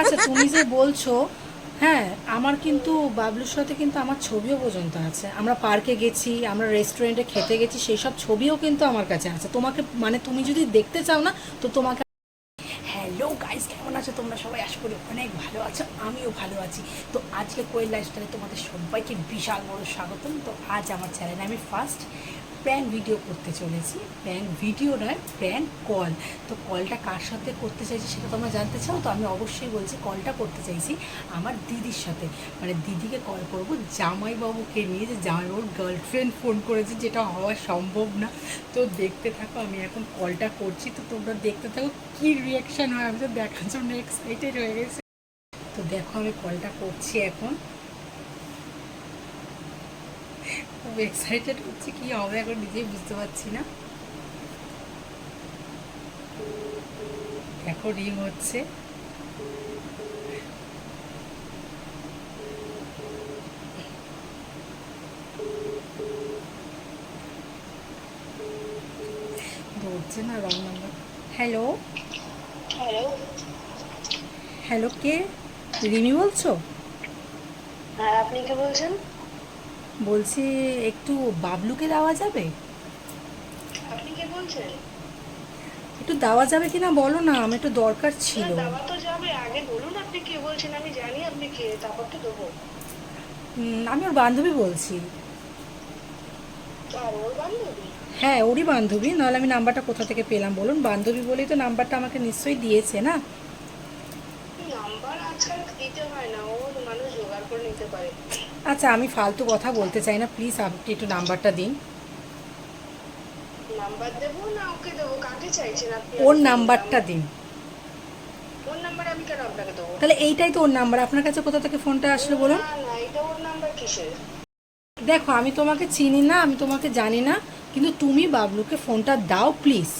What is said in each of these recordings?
আচ্ছা তুমি যে বলছো হ্যাঁ আমার কিন্তু বাবলুর সাথে কিন্তু আমার ছবিও পর্যন্ত আছে। আমরা পার্কে গেছি, আমরা রেস্টুরেন্টে খেতে গেছি সেই সব ছবিও কিন্তু আমার কাছে আছে। তোমাকে মানে তুমি যদি দেখতে চাও না, তো তোমাকে হ্যালো গাইস কেমন আছো তোমরা সবাই? আশা করি অনেক ভালো আছো, আমিও ভালো আছি। তো আজকে কোয়েল লাইফস্টাইলে তোমাদের সবাইকে বিশাল বড় স্বাগতম। তো আজ আমার চ্যানেলে আমি ফার্স্ট প্র্যাঙ্ক ভিডিও করতে চলেছি। প্র্যাঙ্ক ভিডিও নয় প্র্যাঙ্ক কল। তো কলটা কার সাথে করতে চাইছি সেটা তোমরা জানতে চাও, তো আমি অবশ্যই বলছি কলটা করতে চাইছি আমার দিদির সাথে। মানে দিদিকে কল করব, জামাইবাবুকে নিয়ে যে জামাইবাবুর গার্লফ্রেন্ড ফোন করেছে, যেটা হওয়া সম্ভব না। তো দেখতে থাকো, আমি এখন কলটা করছি, তো তোমরা দেখতে থাকো কী রিয়াকশান হয়। আমি তো দেখার জন্য এক্সাইটেড হয়ে গেছি। তো দেখো আমি কলটা করছি এখন। খুব এক্সাইটেড হচ্ছে কি হবে এখন নিজেই বুঝতে পারছি না। দেখো রিং হচ্ছে। ধরছে না wrong number hello hello hello কে? রিমি বলছো? হ্যাঁ আপনি কে বলছেন? বলছি একটু বাবলুকে দেওয়া যাবে? আপনি কে বলছেন? একটু দেওয়া যাবে কিনা বলো না আমার একটু দরকার ছিল। দেওয়া তো যাবে। আগে বলুন আপনি কে বলছেন আমি জানি আপনি কে তারপর তো দেবো। আমি ওর বান্ধবী বলছি। ওর বান্ধবী? হ্যাঁ ওরই বান্ধবী নাহলে আমি নাম্বারটা কোথা থেকে পেলাম? বলুন বান্ধবী বলেই তো নাম্বারটা আমাকে নিশ্চয়ই দিয়েছে না? নাম্বার আজকাল দিতে হয় না ও মানুষ জোগাড় করে নিতে পারে। আচ্ছা আমি ফালতু কথা বলতে চাই না। প্লিজ আপনি একটু নাম্বারটা দিন। নাম্বার দেবো না ওকে দেবো? কাকে চাইছেন আপনি? ওর নাম্বারটা দিন। ওর নাম্বার আমি কেন আপনাকে দেবো? তাহলে এইটাই তো ওর নাম্বার। আপনার কাছে কোথা থেকে ফোনটা আসলো বলুন। না না এটা ওর নাম্বার কিসের? দেখো আমি তোমাকে চিনি না আমি তোমাকে জানি না কিন্তু তুমি বাবলুকে ফোনটা দাও প্লিজ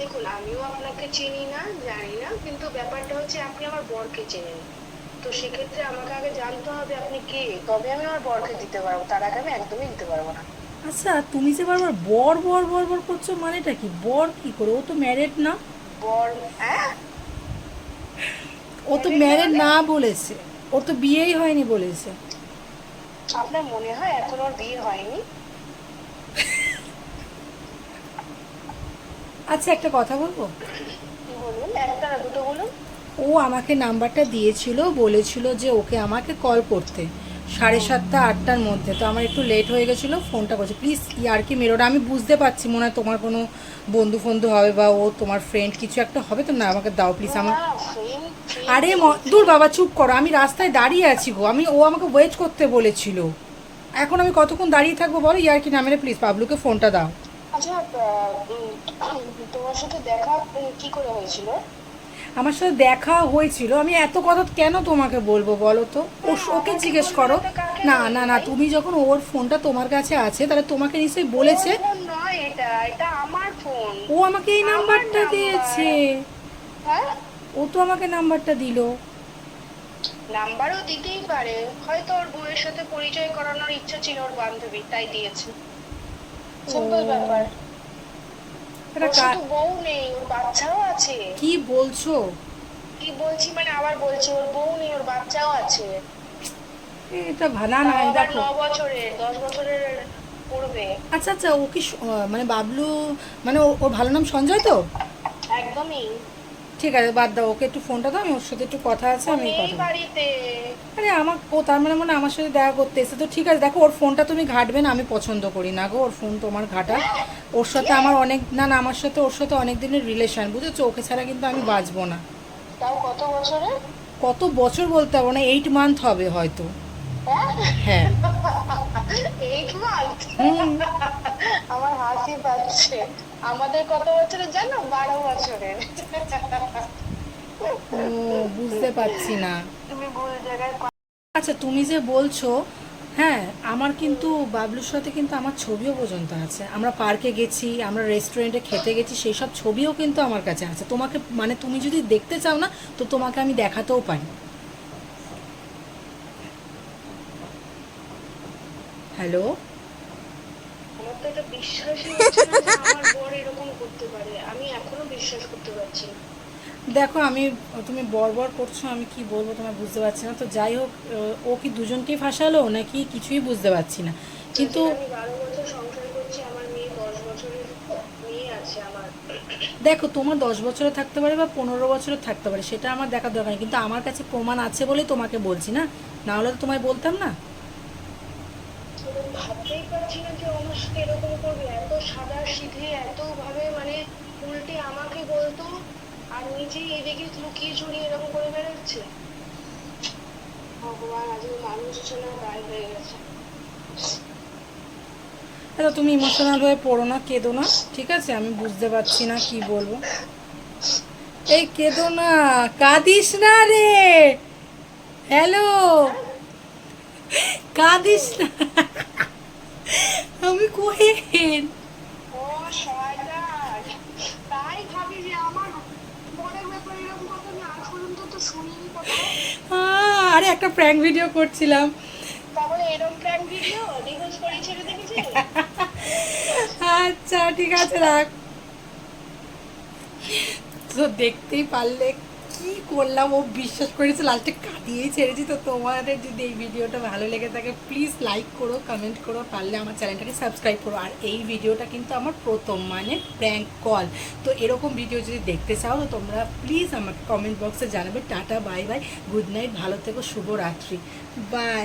দেখুন আমিও আপনাকে চিনি না জানি না কিন্তু ব্যাপারটা হচ্ছে আপনি আমার বরকে চেনেন। তো সেক্ষেত্রে আমাকে আগে জানতে হবে আপনি কে? তবে আমি আমার বরকে দিতে পারব। তার আগে আমি একদমই দিতে পারব না। আচ্ছা তুমি যে বারবার বর বর বর বর করছ মানেটা কি? বর কি করে? ও তো ম্যারেড না? বর হ্যাঁ? ও তো ম্যারেড না বলেছে। ওর তো বিয়েই হয়নি বলেছে। আপনার মনে হয় এখন ওর বিয়ে হয়নি? আচ্ছা একটা কথা বলব? বলুন একটা দুটো বলুন। ও আমাকে নাম্বারটা দিয়েছিল, বলেছিল যে ওকে আমাকে কল করতে, সাড়ে সাতটা, আটটার মধ্যে। তো আমার একটু লেট হয়ে গেছিল ফোনটা করছে প্লিজ আর কি মেরো না আমি বুঝতে পারছি, মনে হয় তোমার কোনো বন্ধু ফন্ধু হবে বা ও তোমার ফ্রেন্ড কিছু একটা হবে তো, না, আমাকে দাও প্লিজ আমার আরে দূর বাবা, চুপ করো, আমি রাস্তায় দাঁড়িয়ে আছি গো, আমি, ও আমাকে ওয়েট করতে বলেছিল। এখন আমি কতক্ষণ দাঁড়িয়ে থাকব বলো, ইয়ার কি না মেরে প্লিজ পাবলুকে ফোনটা দাও। আচ্ছা তোমার সাথে দেখা কি করে হয়েছিল? আমার সাথে দেখা হয়েছিল। আমি এত কথা কেন তোমাকে বলব বলো তো? ও- ওকে জিজ্ঞেস করো। না না না তুমি যখন ওর ফোনটা তোমার কাছে আছে তাহলে তোমাকে নিশ্চয়ই বলেছে। নয় এটা এটা আমার ফোন। ও আমাকে এই নাম্বারটা দিয়েছে। হ্যাঁ? ও তো আমাকে নাম্বারটা দিল। নাম্বারও দিতেই পারে। হয়তো ওর বউয়ের সাথে পরিচয় করানোর ইচ্ছা ছিল ওর বান্ধবী তাই দিয়েছে। সিম্পল ব্যাপার। এটা বউ নেই ওর বাচ্চাও আছে। কি বলছো? কি বলছি মানে আবার বলছি ওর বউ নেই ওর বাচ্চাও আছে। এটা ভালো না দেখো। বছরের পড়বে। আচ্ছা আচ্ছা ও কি মানে বাবলু মানে ওর ভালো নাম সঞ্জয় তো? একদমই। ঠিক আছে বাদ দাও ওকে একটু ফোনটা দাও আমি ওর সাথে একটু কথা আছে আমি কথা আরে আমার ও তার মানে মানে আমার সাথে দেখা করতে এসে তো ঠিক আছে দেখো ওর ফোনটা তুমি ঘাটবে না আমি পছন্দ করি না গো ওর ফোন তোমার ঘাটা। ওর সাথে আমার অনেক না না আমার সাথে ওর সাথে অনেক দিনের রিলেশন বুঝেছ? ওকে ছাড়া কিন্তু আমি বাঁচবো না। তাও কত বছরের কত বছর বলতে পারব না এইট মান্থ হবে হয়তো। হ্যাঁ? হুম আমার হাসি পাচ্ছে। আমাদের কত বছরের জানো? বারো বছরের। বুঝতে পারছি না। তুমি ভুল জায়গায় আচ্ছা তুমি যে বলছো হ্যাঁ আমার কিন্তু বাবলুর সাথে কিন্তু আমার ছবিও পর্যন্ত আছে। আমরা পার্কে গেছি আমরা রেস্টুরেন্টে খেতে গেছি সেই সব ছবিও কিন্তু আমার কাছে আছে। তোমাকে মানে তুমি যদি দেখতে চাও না তো তোমাকে আমি দেখাতেও পারি। হ্যালো? তো এটা বিশ্বাসই হচ্ছে না যে আমার বর এরকম করতে পারে। আমি এখনও বিশ্বাস করতে পারছি না। দেখো আমি তুমি বরবর করছ আমি কি বলব তোমার বুঝতে পারছি না। তো যাই হোক ও কি দুজনকেই ফাঁসালো নাকি কিছুই বুঝতে পারছি না। কিন্তু দেখো তোমার দশ বছরে থাকতে পারে বা পনেরো বছরে থাকতে পারে সেটা আমার দেখার দরকার নেই। কিন্তু আমার কাছে প্রমাণ আছে বলেই তোমাকে বলছি না। না হলে তো তোমায় বলতাম না। ভাবতেই পারছি না যে আমার সাথে এরকম করবে। এত সাদা সিধে এত ভাবে মানে উল্টে আমাকে বলতো আর নিজেই এদিকে লুকিয়ে চুরিয়ে এরকম করে বেড়াচ্ছে। ভগবান আজকে মানুষ ছিল গায়ে হয়ে গেছে। আচ্ছা তুমি ইমোশনাল হয়ে পড়ো না, কেঁদো না, ঠিক আছে? আমি বুঝতে পারছি না কি বলব। এই কেঁদো না, কাঁদিস না রে। হ্যালো কাঁদিস না। কোহেন ও শয়তান। তাই ভাবি যে আমার মনের ব্যাপারে এরকম কথা আমি আজ পর্যন্ত তো শুনিনি আরে একটা প্র্যাঙ্ক ভিডিও করছিলাম। এরকম প্র্যাঙ্ক ভিডিও ডিভোর্স করে ছেড়ে দেখেছি আচ্ছা ঠিক আছে রাখ। তো দেখতেই পারলে কি করলাম? ও বিশ্বাস করেছে, লাস্টে কাটিয়েই ছেড়েছি। তো তোমাদের যদি এই ভিডিওটা ভালো লেগে থাকে প্লিজ লাইক করো কমেন্ট করো, পারলে আমার চ্যানেলটাকে সাবস্ক্রাইব করো। আর এই ভিডিওটা কিন্তু আমার প্রথম মানে প্র্যাঙ্ক কল তো এরকম ভিডিও যদি দেখতে চাও, তো তোমরা প্লিজ আমাকে কমেন্ট বক্সে জানাবে। Tata bye bye good night ভালো থেকো, শুভরাত্রি। বাই